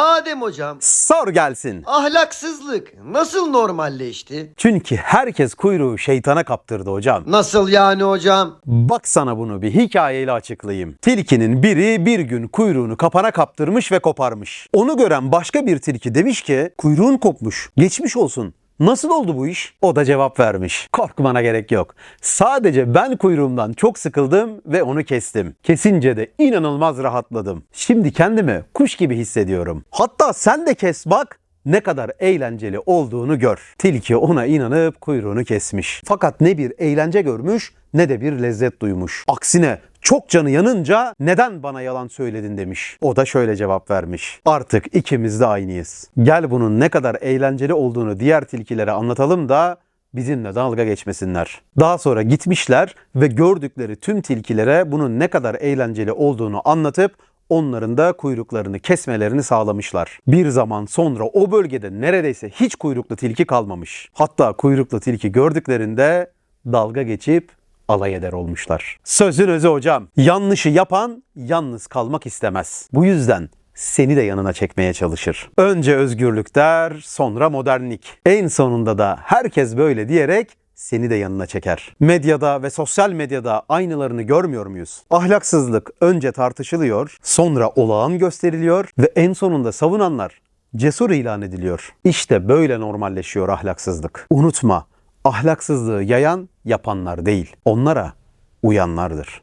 Adem hocam, Sor gelsin. ahlaksızlık nasıl normalleşti? Çünkü herkes kuyruğu şeytana kaptırdı hocam. Nasıl yani hocam? Bak sana bunu bir hikayeyle açıklayayım. Tilkinin biri bir gün kuyruğunu kapana kaptırmış ve koparmış. Onu gören başka bir tilki demiş ki kuyruğun kopmuş. Geçmiş olsun. Nasıl oldu bu iş? O da cevap vermiş. Korkmana gerek yok. Sadece ben kuyruğumdan çok sıkıldım ve onu kestim. Kesince de inanılmaz rahatladım. Şimdi kendimi kuş gibi hissediyorum. Hatta sen de kes bak ne kadar eğlenceli olduğunu gör. Tilki ona inanıp kuyruğunu kesmiş. Fakat ne bir eğlence görmüş ne de bir lezzet duymuş. Aksine çok canı yanınca neden bana yalan söyledin demiş. O da şöyle cevap vermiş. Artık ikimiz de aynıyız. Gel bunun ne kadar eğlenceli olduğunu diğer tilkilere anlatalım da bizimle dalga geçmesinler. Daha sonra gitmişler ve gördükleri tüm tilkilere bunun ne kadar eğlenceli olduğunu anlatıp onların da kuyruklarını kesmelerini sağlamışlar. Bir zaman sonra o bölgede neredeyse hiç kuyruklu tilki kalmamış. Hatta kuyruklu tilki gördüklerinde dalga geçip alay eder olmuşlar. Sözün özü hocam. Yanlışı yapan yalnız kalmak istemez. Bu yüzden seni de yanına çekmeye çalışır. Önce özgürlük der, sonra modernlik. En sonunda da herkes böyle diyerek seni de yanına çeker. Medyada ve sosyal medyada aynılarını görmüyor muyuz? Ahlaksızlık önce tartışılıyor, sonra olağan gösteriliyor ve en sonunda savunanlar cesur ilan ediliyor. İşte böyle normalleşiyor ahlaksızlık. Unutma, ahlaksızlığı yayan yapanlar değil, onlara uyanlardır.